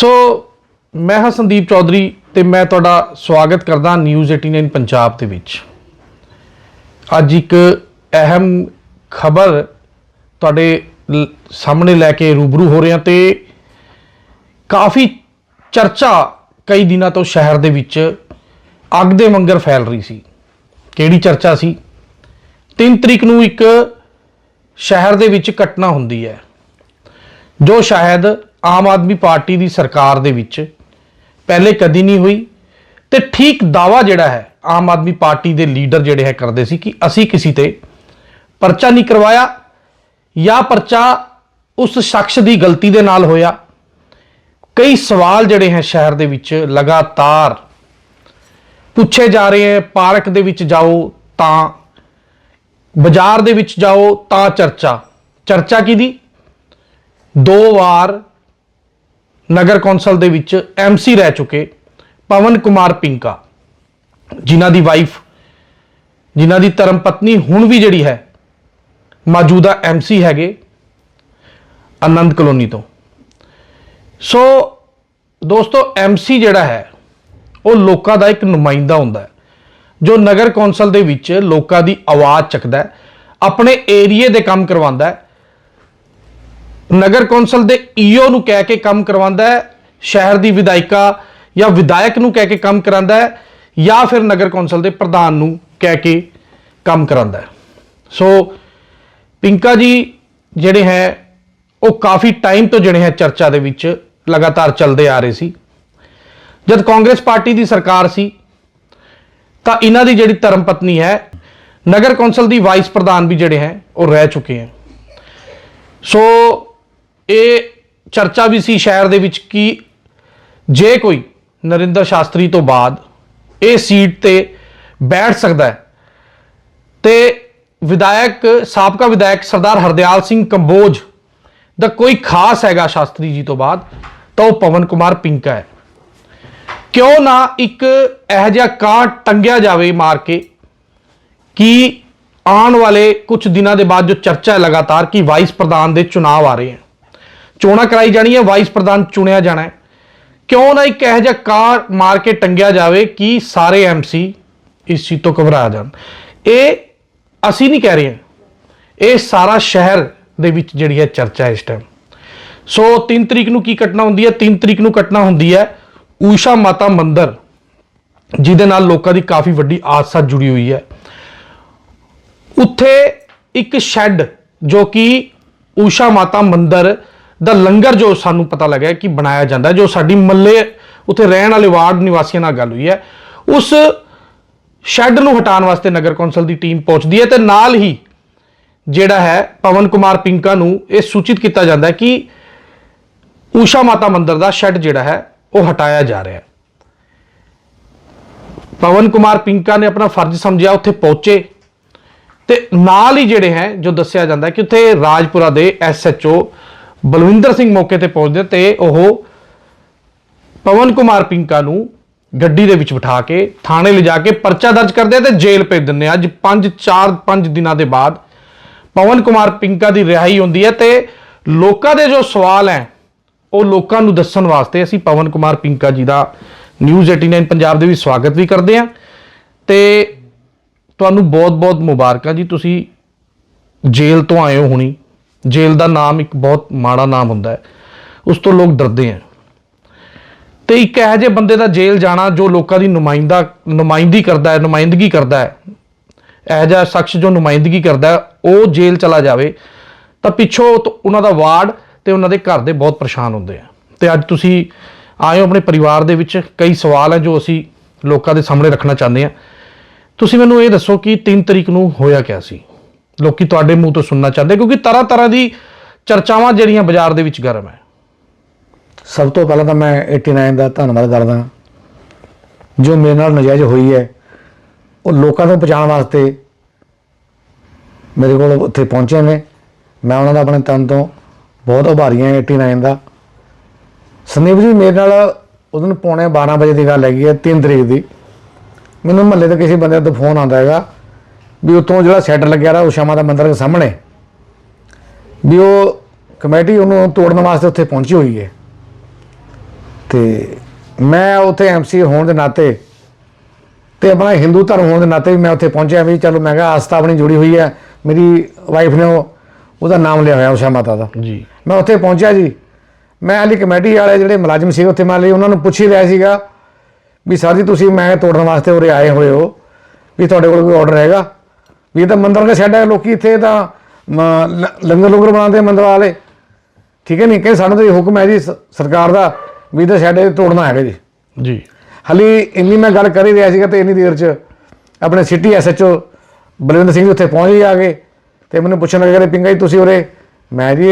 ਸੋ ਮੈਂ ਹਾਂ ਸੰਦੀਪ ਚੌਧਰੀ ਤੇ ਮੈਂ ਤੁਹਾਡਾ ਸਵਾਗਤ ਕਰਦਾ ਨਿਊਜ਼ 89 ਪੰਜਾਬ ਦੇ ਵਿੱਚ। ਅੱਜ ਇੱਕ ਅਹਿਮ ਖਬਰ ਤੁਹਾਡੇ ਸਾਹਮਣੇ ਲੈ ਕੇ ਰੂਬਰੂ ਹੋ ਰਿਹਾ ਤੇ ਕਾਫੀ ਚਰਚਾ ਕਈ ਦਿਨਾਂ ਤੋਂ ਸ਼ਹਿਰ ਦੇ ਵਿੱਚ ਅੱਗ ਦੇ ਮੰਗਰ ਫੈਲ ਰਹੀ ਸੀ। ਕਿਹੜੀ ਚਰਚਾ ਸੀ? 3 ਤਰੀਕ ਨੂੰ ਇੱਕ ਸ਼ਹਿਰ ਦੇ ਵਿੱਚ ਘਟਨਾ ਹੁੰਦੀ ਹੈ, ਜੋ ਸ਼ਾਇਦ ਆਮ ਆਦਮੀ ਪਾਰਟੀ ਦੀ ਸਰਕਾਰ ਦੇ ਵਿੱਚ ਪਹਿਲੇ ਕਦੀ ਨਹੀਂ ਹੋਈ ਤੇ ਠੀਕ ਦਾਵਾ ਜਿਹੜਾ ਹੈ, ਆਮ ਆਦਮੀ ਪਾਰਟੀ ਦੇ ਲੀਡਰ ਜਿਹੜੇ ਹੈ ਕਰਦੇ ਸੀ ਕਿ ਅਸੀਂ ਕਿਸੇ ਤੇ ਪਰਚਾ ਨਹੀਂ ਕਰਵਾਇਆ ਜਾਂ ਪਰਚਾ ਉਸ ਸ਼ਖਸ ਦੀ ਗਲਤੀ ਦੇ ਨਾਲ ਹੋਇਆ। ਕਈ ਸਵਾਲ ਜਿਹੜੇ ਹੈ ਸ਼ਹਿਰ ਦੇ ਵਿੱਚ ਲਗਾਤਾਰ ਪੁੱਛੇ ਜਾ ਰਹੇ ਹੈ, ਪਾਰਕ ਦੇ ਵਿੱਚ ਜਾਓ ਤਾਂ, ਬਾਜ਼ਾਰ ਦੇ ਵਿੱਚ ਜਾਓ ਤਾਂ ਚਰਚਾ। ਚਰਚਾ ਕਿਹਦੀ? ਦੋ ਵਾਰ ਨਗਰ ਕੌਂਸਲ ਦੇ ਵਿੱਚ ਐਮਸੀ ਰਹਿ ਚੁੱਕੇ ਪਵਨ ਕੁਮਾਰ ਪਿੰਕਾ, ਜਿਨ੍ਹਾਂ ਦੀ ਵਾਈਫ ਜਿਨ੍ਹਾਂ ਦੀ ਧਰਮ ਪਤਨੀ ਹੁਣ ਵੀ ਜਿਹੜੀ ਹੈ, ਮੌਜੂਦਾ ਐਮਸੀ ਹੈਗੇ ਆਨੰਦ ਕਲੋਨੀ ਤੋਂ। ਸੋ ਦੋਸਤੋ ਐਮਸੀ ਜਿਹੜਾ ਹੈ, ਉਹ ਲੋਕਾਂ ਦਾ ਇੱਕ ਨੁਮਾਇੰਦਾ ਹੁੰਦਾ ਹੈ, ਜੋ ਨਗਰ ਕੌਂਸਲ ਦੇ ਵਿੱਚ ਲੋਕਾਂ ਦੀ ਆਵਾਜ਼ ਚੱਕਦਾ ਆਪਣੇ ਏਰੀਏ ਦੇ ਕੰਮ ਕਰਵਾਉਂਦਾ ਹੈ ਨਗਰ ਕੌਂਸਲ ਦੇ ਈਓ ਨੂੰ ਕਹਿ ਕੇ ਕੰਮ ਕਰਵਾਉਂਦਾ ਹੈ, ਸ਼ਹਿਰ ਦੀ ਵਿਧਾਇਕਾ ਜਾਂ ਵਿਧਾਇਕ ਨੂੰ ਕਹਿ ਕੇ ਕੰਮ ਕਰਾਉਂਦਾ ਹੈ, ਜਾਂ ਫਿਰ ਨਗਰ ਕੌਂਸਲ ਦੇ ਪ੍ਰਧਾਨ ਨੂੰ ਕਹਿ ਕੇ ਕੰਮ ਕਰਾਉਂਦਾ ਹੈ। ਸੋ ਪਿੰਕਾ ਜੀ ਜਿਹੜੇ ਹੈ, ਉਹ ਕਾਫੀ ਟਾਈਮ ਤੋਂ ਜਿਹੜੇ ਹੈ ਚਰਚਾ ਦੇ ਵਿੱਚ ਲਗਾਤਾਰ ਚੱਲਦੇ ਆ ਰਹੇ ਸੀ। ਜਦ ਕਾਂਗਰਸ ਪਾਰਟੀ ਦੀ ਸਰਕਾਰ ਸੀ, ਤਾਂ ਇਹਨਾਂ ਦੀ ਜਿਹੜੀ ਧਰਮ ਪਤਨੀ ਹੈ, ਨਗਰ ਕੌਂਸਲ ਦੀ ਵਾਈਸ ਪ੍ਰਧਾਨ ਵੀ ਜਿਹੜੇ ਹੈ, ਉਹ ਰਹਿ ਚੁੱਕੇ ਹੈ। ਸੋ ਇਹ ਚਰਚਾ ਵੀ ਸੀ ਸ਼ਹਿਰ ਦੇ ਵਿੱਚ ਕਿ ਜੇ ਕੋਈ ਨਰਿੰਦਰ ਸ਼ਾਸਤਰੀ ਤੋਂ ਬਾਅਦ ਇਹ ਸੀਟ ਤੇ ਬੈਠ ਸਕਦਾ ਹੈ, ਤੇ ਵਿਧਾਇਕ, ਸਾਬਕਾ ਵਿਧਾਇਕ ਸਰਦਾਰ ਹਰਦਿਆਲ ਸਿੰਘ ਕੰਬੋਜ ਦਾ ਕੋਈ ਖਾਸ ਹੈਗਾ ਸ਼ਾਸਤਰੀ ਜੀ ਤੋਂ ਬਾਅਦ, ਤਾਂ ਉਹ ਪਵਨ ਕੁਮਾਰ ਪਿੰਕਾ ਹੈ। ਕਿਉਂ ਨਾ ਇੱਕ ਇਹੋ ਜਿਹਾ ਕਾਂ ਟੰਗਿਆ ਜਾਵੇ ਮਾਰ ਕੇ ਕਿ ਆਉਣ ਵਾਲੇ ਕੁਝ ਦਿਨਾਂ ਦੇ ਬਾਅਦ ਜੋ ਚਰਚਾ ਹੈ ਲਗਾਤਾਰ ਕਿ ਵਾਈਸ ਪ੍ਰਧਾਨ ਦੇ ਚੁਣਾਵ ਆ ਰਹੇ ਹਨ। ਚੋਣਾਂ ਕਰਾਈ ਜਾਣੀਆਂ ਵਾਈਸ ਪ੍ਰਧਾਨ ਚੁਣਿਆ ਜਾਣਾ ਹੈ। ਕਿਉਂ ਨਾ ਇੱਕ ਇਹੋ ਜਿਹਾ ਕਾਂ ਮਾਰ ਕੇ ਟੰਗਿਆ ਜਾਵੇ ਕਿ ਸਾਰੇ ਐਮਸੀ ਇਸ ਚੀਜ਼ ਤੋਂ ਘਬਰਾ ਜਾਣ। ਇਹ ਅਸੀਂ ਨਹੀਂ ਕਹਿ ਰਹੇ ਇਹ ਸਾਰਾ ਸ਼ਹਿਰ ਦੇ ਵਿੱਚ ਜਿਹੜੀ ਹੈ ਚਰਚਾ ਇਸ ਟਾਈਮ ਸੋ 3 ਤਰੀਕ ਨੂੰ ਕੀ ਘਟਨਾ ਹੁੰਦੀ ਹੈ? 3 ਤਰੀਕ ਨੂੰ ਘਟਨਾ ਹੁੰਦੀ ਹੈ ਊਸ਼ਾ ਮਾਤਾ ਮੰਦਿਰ, ਜਿਹਦੇ ਨਾਲ ਲੋਕਾਂ ਦੀ ਕਾਫੀ ਵੱਡੀ ਆਸਾ ਜੁੜੀ ਹੋਈ ਹੈ। ਉੱਥੇ ਇੱਕ ਸ਼ੈੱਡ ਜੋ ਕਿ ਊਸ਼ਾ ਮਾਤਾ ਮੰਦਿਰ ਦਾ ਲੰਗਰ ਜੋ ਸਾਨੂੰ ਪਤਾ ਲੱਗਿਆ ਕਿ ਬਣਾਇਆ ਜਾਂਦਾ ਜੋ ਸਾਡੀ ਮੱਲੇ ਉੱਥੇ ਰਹਿਣ ਵਾਲੇ ਵਾਰਡ ਨਿਵਾਸੀਆਂ ਨਾਲ ਗੱਲ ਹੋਈ ਹੈ, ਉਸ ਸ਼ੈੱਡ ਨੂੰ ਹਟਾਉਣ ਵਾਸਤੇ ਨਗਰ ਕੌਂਸਲ ਦੀ ਟੀਮ ਪਹੁੰਚਦੀ ਹੈ ਤੇ ਨਾਲ ਹੀ ਜਿਹੜਾ ਹੈ ਪਵਨ ਕੁਮਾਰ ਪਿੰਕਾ ਨੂੰ ਇਹ ਸੂਚਿਤ ਕੀਤਾ ਜਾਂਦਾ ਹੈ ਕਿ ਊਸ਼ਾ ਮਾਤਾ ਮੰਦਿਰ ਦਾ ਸ਼ੈੱਡ ਜਿਹੜਾ ਹੈ, ਉਹ ਹਟਾਇਆ ਜਾ ਰਿਹਾ ਹੈ। ਪਵਨ ਕੁਮਾਰ ਪਿੰਕਾ ਨੇ ਆਪਣਾ ਫਰਜ਼ ਸਮਝਿਆ, ਉੱਥੇ ਪਹੁੰਚੇ ਤੇ ਨਾਲ ਹੀ ਜਿਹੜੇ ਹੈ, ਜੋ ਦੱਸਿਆ ਜਾਂਦਾ ਕਿ ਉੱਥੇ ਰਾਜਪੁਰਾ ਦੇ ਐਸਐਚਓ ਬਲਵਿੰਦਰ ਸਿੰਘ ਮੌਕੇ ਤੇ ਪਹੁੰਚਦੇ ਤੇ ਉਹ ਪਵਨ ਕੁਮਾਰ ਪਿੰਕਾ ਨੂੰ ਗੱਡੀ ਦੇ ਵਿੱਚ ਬਿਠਾ ਕੇ ਥਾਣੇ ਲਿਜਾ ਕੇ ਪਰਚਾ ਦਰਜ ਕਰਦੇ ਆ ਤੇ ਜੇਲ੍ਹ ਭੇਜ ਦਿੰਦੇ ਆ। ਅੱਜ 5 4 5 ਦਿਨਾਂ ਦੇ ਬਾਅਦ ਪਵਨ ਕੁਮਾਰ ਪਿੰਕਾ ਦੀ ਰਿਹਾਈ ਹੁੰਦੀ ਹੈ ਤੇ ਲੋਕਾਂ ਦੇ ਜੋ ਸਵਾਲ ਹੈ, ਉਹ ਲੋਕਾਂ ਨੂੰ ਦੱਸਣ ਵਾਸਤੇ ਅਸੀਂ ਪਵਨ ਕੁਮਾਰ ਪਿੰਕਾ ਜੀ ਦਾ ਨਿਊਜ਼ 89 ਪੰਜਾਬ ਦੇ ਵੀ ਸਵਾਗਤ ਵੀ ਕਰਦੇ ਆ ਤੇ ਤੁਹਾਨੂੰ ਬਹੁਤ-ਬਹੁਤ ਮੁਬਾਰਕਾਂ ਜੀ। ਤੁਸੀਂ ਜੇਲ੍ਹ ਤੋਂ ਆਏ ਹੋ ਹੁਣੀ। ਜੇਲ੍ਹ ਦਾ ਨਾਮ ਇੱਕ ਬਹੁਤ ਮਾੜਾ ਨਾਮ ਹੁੰਦਾ ਹੈ। ਉਸ ਤੋਂ ਲੋਕ ਡਰਦੇ ਆ। ਤੇ ਇੱਕ ਇਹੋ ਜਿਹੇ ਬੰਦੇ ਦਾ ਜੇਲ੍ਹ ਜਾਣਾ ਜੋ ਲੋਕਾਂ ਦੀ ਨੁਮਾਇੰਦਾ ਨੁਮਾਇੰਦਗੀ ਕਰਦਾ ਹੈ, ਨੁਮਾਇੰਦਗੀ ਕਰਦਾ ਹੈ। ਇਹੋ ਜਿਹਾ ਸ਼ਖਸ ਜੋ ਨੁਮਾਇੰਦਗੀ ਕਰਦਾ ਉਹ ਜੇਲ੍ਹ ਚਲਾ ਜਾਵੇ, ਤਾਂ ਪਿੱਛੋਂ ਉਹਨਾਂ ਦਾ ਵਾਰਡ ਤੇ ਉਹਨਾਂ ਦੇ ਘਰ ਦੇ ਬਹੁਤ ਪਰੇਸ਼ਾਨ ਹੁੰਦੇ ਆ। ਤੇ ਅੱਜ ਤੁਸੀਂ ਆਏ ਹੋ ਆਪਣੇ ਪਰਿਵਾਰ ਦੇ ਵਿੱਚ, ਕਈ ਸਵਾਲ ਹੈ ਜੋ ਅਸੀਂ ਲੋਕਾਂ ਦੇ ਸਾਹਮਣੇ ਰੱਖਣਾ ਚਾਹੁੰਦੇ ਆ। ਤੁਸੀਂ ਮੈਨੂੰ ਇਹ ਦੱਸੋ ਕਿ 3 ਤਰੀਕ ਨੂੰ ਹੋਇਆ ਕਿਆ ਸੀ? ਲੋਕੀ ਤੁਹਾਡੇ ਮੂੰਹ ਤੋਂ ਸੁਣਨਾ ਚਾਹੁੰਦੇ, ਕਿਉਂਕਿ ਤਰ੍ਹਾਂ ਤਰ੍ਹਾਂ ਦੀ ਚਰਚਾਵਾਂ ਜਿਹੜੀਆਂ ਬਾਜ਼ਾਰ ਦੇ ਵਿੱਚ ਗਰਮ ਹੈ। ਸਭ ਤੋਂ ਪਹਿਲਾਂ ਤਾਂ ਮੈਂ 89 ਦਾ ਧੰਨਵਾਦ ਕਰਦਾ। ਜੋ ਮੇਰੇ ਨਾਲ ਨਜਾਇਜ਼ ਹੋਈ ਹੈ, ਉਹ ਲੋਕਾਂ ਨੂੰ ਪਹੁੰਚਾਉਣ ਵਾਸਤੇ ਮੇਰੇ ਕੋਲ ਉੱਥੇ ਪਹੁੰਚੇ ਨੇ। ਮੈਂ ਉਹਨਾਂ ਦਾ ਆਪਣੇ ਤਨ ਤੋਂ ਬਹੁਤ ਆਭਾਰੀ ਹਾਂ 89 ਦਾ। ਸੰਦੀਪ ਜੀ, ਮੇਰੇ ਨਾਲ ਉਸ ਦਿਨ ਪੌਣੇ 12 ਵਜੇ ਦੀ ਗੱਲ ਹੈਗੀ ਹੈ 3 ਤਰੀਕ ਦੀ। ਮੈਨੂੰ ਮਹੱਲੇ ਦੇ ਕਿਸੇ ਬੰਦੇ ਤੋਂ ਫੋਨ ਆਉਂਦਾ ਹੈਗਾ। ਵੀ ਉੱਥੋਂ ਜਿਹੜਾ ਸ਼ੈੱਡ ਲੱਗਿਆ ਰਾ ਉਸ਼ਾਮਾ ਦਾ ਮੰਦਿਰ ਦੇ ਸਾਹਮਣੇ। ਵੀ ਉਹ ਕਮੇਟੀ ਉਹਨੂੰ ਤੋੜਨ ਵਾਸਤੇ ਉੱਥੇ ਪਹੁੰਚੀ ਹੋਈ ਹੈ। ਤੇ ਮੈਂ ਉੱਥੇ ਐਮਸੀ ਹੋਣ ਦੇ ਨਾਤੇ ਤੇ ਆਪਣਾ ਹਿੰਦੂ ਧਰਮ ਹੋਣ ਦੇ ਨਾਤੇ ਵੀ ਮੈਂ ਉੱਥੇ ਪਹੁੰਚਿਆ ਵੀ ਚਲੋ ਮੈਂ ਕਿਹਾ ਆਸਥਾ ਆਪਣੀ ਜੁੜੀ ਹੋਈ ਹੈ। ਮੇਰੀ ਵਾਈਫ ਨੇ ਉਹ- ਉਹਦਾ ਨਾਮ ਲਿਆ ਹੋਇਆ ਉਸ਼ਾ ਮਾਤਾ ਦਾ। ਜੀ। ਮੈਂ ਉੱਥੇ ਪਹੁੰਚਿਆ ਜੀ। ਮੈਂ ਹਾਲੀ ਕਮੇਟੀ ਵਾਲੇ ਜਿਹੜੇ ਮੁਲਾਜ਼ਮ ਸੀ ਉੱਥੇ ਮੰਨ ਲਈ ਉਹਨਾਂ ਨੂੰ ਪੁੱਛ ਹੀ ਰਿਹਾ ਸੀਗਾ ਵੀ ਸਰ ਜੀ ਤੁਸੀਂ ਮੈਂ ਤੋੜਨ ਵਾਸਤੇ ਉਰੇ ਆਏ ਹੋਏ ਹੋ। ਵੀ ਤੁਹਾਡੇ ਕੋਲ ਕੋਈ ਆਰਡਰ ਹੈਗਾ? ਵੀ ਇਹ ਤਾਂ ਮੰਦਰ ਦਾ ਛੱਡ ਹੈ ਲੋਕੀ ਇੱਥੇ ਤਾਂ ਲੰਗਰ ਲੰਗਰ ਬਣਾਉਂਦੇ ਆ ਮੰਦਰ ਵਾਲੇ। ਠੀਕ ਹੈ ਨਹੀਂ ਕਿ ਸਾਨੂੰ ਤਾਂ ਇਹ ਹੁਕਮ ਹੈ ਜੀ ਸਰਕਾਰ ਦਾ ਵੀ ਇਹਦਾ ਛੱਡ ਤੋੜਨਾ ਹੈਗਾ ਜੀ। ਜੀ। ਹਾਲੀ ਇੰਨੀ ਮੈਂ ਗੱਲ ਕਰ ਹੀ ਰਿਹਾ ਸੀਗਾ ਤੇ ਇੰਨੀ ਦੇਰ 'ਚ ਆਪਣੇ ਸਿਟੀ ਐਸਐਚਓ ਬਲਵਿੰਦਰ ਸਿੰਘ ਜੀ ਉੱਥੇ ਪਹੁੰਚ ਹੀ ਆ ਗਏ ਤੇ ਮੈਨੂੰ ਪੁੱਛਣ ਲੱਗੇ ਕਹਿੰਦੇ ਪਿੰਗਾ ਜੀ ਤੁਸੀਂ ਉਰੇ ਮੈਂ ਜੀ